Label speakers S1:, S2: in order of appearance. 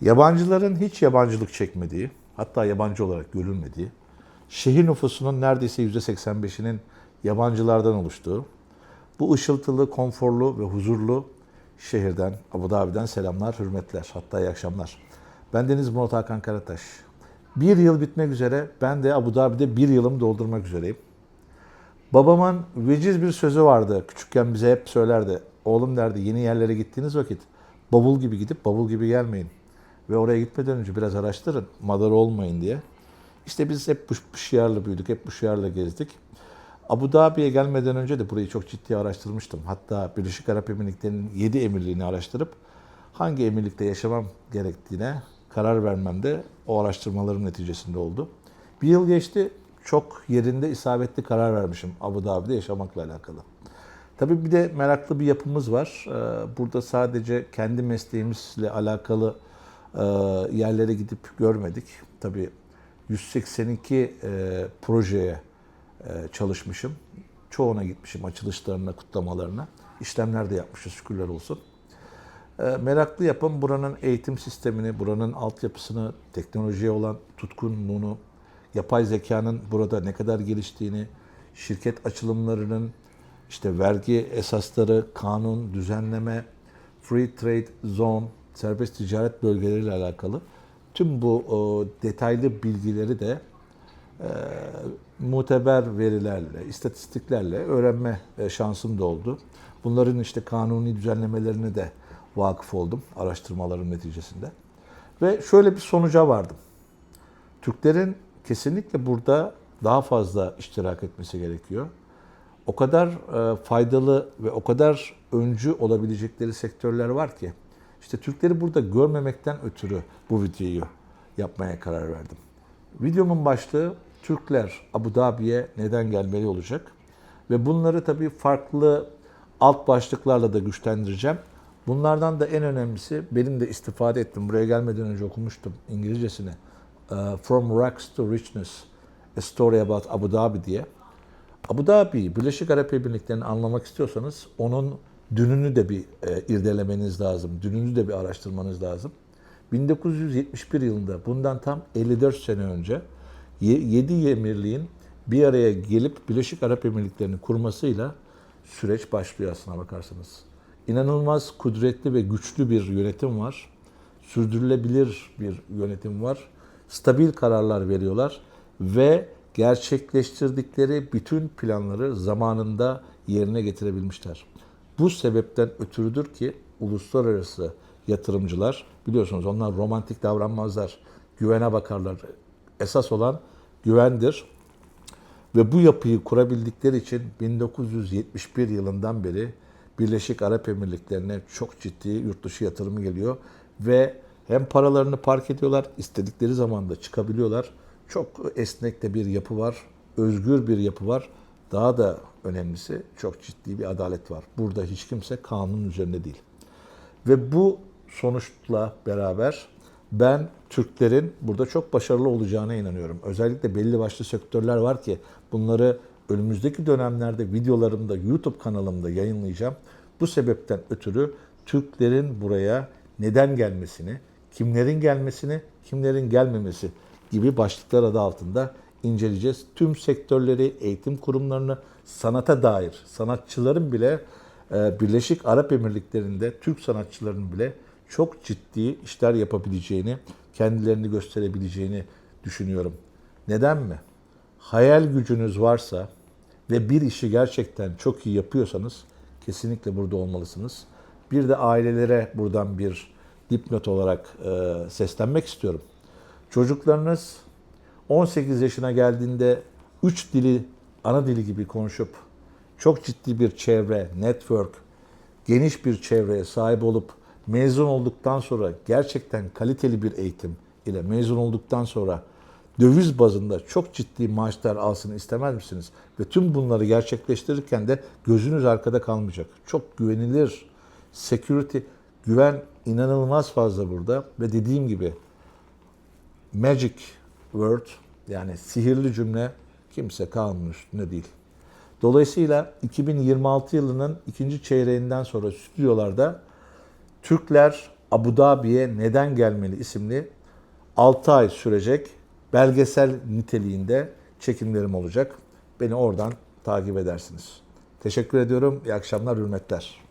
S1: Yabancıların hiç yabancılık çekmediği, hatta yabancı olarak görülmediği, şehir nüfusunun neredeyse %85'inin yabancılardan oluştuğu, bu ışıltılı, konforlu ve huzurlu şehirden, Abu Dhabi'den selamlar, hürmetler, hatta iyi akşamlar. Ben Deniz Murat Hakan Karataş. Bir yıl bitmek üzere, ben de Abu Dhabi'de bir yılımı doldurmak üzereyim. Babamın veciz bir sözü vardı. Küçükken bize hep söylerdi. Oğlum derdi yeni yerlere gittiğiniz vakit bavul gibi gidip bavul gibi gelmeyin. Ve oraya gitmeden önce biraz araştırın. Madar olmayın diye. İşte biz hep bu, bu şiarla büyüdük. Hep bu şiarla gezdik. Abu Dhabi'ye gelmeden önce de burayı çok ciddi araştırmıştım. Hatta Birleşik Arap Emirlikleri'nin 7 emirliğini araştırıp hangi emirlikte yaşamam gerektiğine karar vermem de o araştırmaların neticesinde oldu. Bir yıl geçti. Çok yerinde isabetli karar vermişim Abu Dhabi'de yaşamakla alakalı. Tabii bir de meraklı bir yapımız var. Ee, Burada sadece kendi mesleğimizle alakalı yerlere gidip görmedik. Tabii 182 e, projeye e, çalışmışım. Çoğuna gitmişim açılışlarına, kutlamalarına. İşlemler de yapmışız şükürler olsun. E, Meraklı yapım buranın eğitim sistemini, buranın altyapısını, teknolojiye olan tutkunluğunu, yapay zekanın burada ne kadar geliştiğini, şirket açılımlarının, işte vergi esasları, kanun, düzenleme, free trade zone, serbest ticaret bölgeleriyle alakalı tüm bu o, detaylı bilgileri de e, muteber verilerle, istatistiklerle öğrenme e, şansım da oldu. Bunların işte kanuni düzenlemelerine de vakıf oldum araştırmalarım neticesinde. Ve şöyle bir sonuca vardım. Türklerin kesinlikle burada daha fazla iştirak etmesi gerekiyor. O kadar e, faydalı ve o kadar öncü olabilecekleri sektörler var ki. İşte Türkleri burada görmemekten ötürü bu videoyu yapmaya karar verdim. Videomun başlığı Türkler Abu Dhabi'ye neden gelmeli olacak. Ve bunları tabii farklı alt başlıklarla da güçlendireceğim. Bunlardan da en önemlisi benim de istifade ettim. Buraya gelmeden önce okumuştum İngilizcesini. Ee, From Rags to Richness, A Story About Abu Dhabi diye. Abu Dhabi, Birleşik Arap Emirlikleri'ni anlamak istiyorsanız onun dününü de bir e, irdelemeniz lazım. Dününü de bir araştırmanız lazım. 1971 yılında bundan tam 54 sene önce 7 emirliğin bir araya gelip Birleşik Arap Emirlikleri'ni kurmasıyla süreç başlıyor aslına bakarsanız. İnanılmaz kudretli ve güçlü bir yönetim var. Sürdürülebilir bir yönetim var. Stabil kararlar veriyorlar ve gerçekleştirdikleri bütün planları zamanında yerine getirebilmişler. Bu sebepten ötürüdür ki uluslararası yatırımcılar biliyorsunuz onlar romantik davranmazlar. Güvene bakarlar. Esas olan güvendir. Ve bu yapıyı kurabildikleri için 1971 yılından beri Birleşik Arap Emirlikleri'ne çok ciddi yurt dışı yatırımı geliyor ve hem paralarını park ediyorlar, istedikleri zaman da çıkabiliyorlar. Çok esnek de bir yapı var, özgür bir yapı var. Daha da önemlisi çok ciddi bir adalet var. Burada hiç kimse kanunun üzerinde değil. Ve bu sonuçla beraber ben Türklerin burada çok başarılı olacağına inanıyorum. Özellikle belli başlı sektörler var ki bunları önümüzdeki dönemlerde videolarımda YouTube kanalımda yayınlayacağım. Bu sebepten ötürü Türklerin buraya neden gelmesini, kimlerin gelmesini, kimlerin gelmemesi gibi başlıklar adı altında inceleyeceğiz. Tüm sektörleri, eğitim kurumlarını, sanata dair, sanatçıların bile e, Birleşik Arap Emirlikleri'nde Türk sanatçıların bile çok ciddi işler yapabileceğini, kendilerini gösterebileceğini düşünüyorum. Neden mi? Hayal gücünüz varsa ve bir işi gerçekten çok iyi yapıyorsanız kesinlikle burada olmalısınız. Bir de ailelere buradan bir dipnot olarak e, seslenmek istiyorum. Çocuklarınız 18 yaşına geldiğinde 3 dili ana dili gibi konuşup çok ciddi bir çevre, network, geniş bir çevreye sahip olup mezun olduktan sonra gerçekten kaliteli bir eğitim ile mezun olduktan sonra döviz bazında çok ciddi maaşlar alsın istemez misiniz? Ve tüm bunları gerçekleştirirken de gözünüz arkada kalmayacak. Çok güvenilir, security, güven inanılmaz fazla burada. Ve dediğim gibi magic word yani sihirli cümle kimse kanunun üstünde değil. Dolayısıyla 2026 yılının ikinci çeyreğinden sonra stüdyolarda Türkler Abu Dhabi'ye neden gelmeli isimli 6 ay sürecek belgesel niteliğinde çekimlerim olacak. Beni oradan takip edersiniz. Teşekkür ediyorum. İyi akşamlar, hürmetler.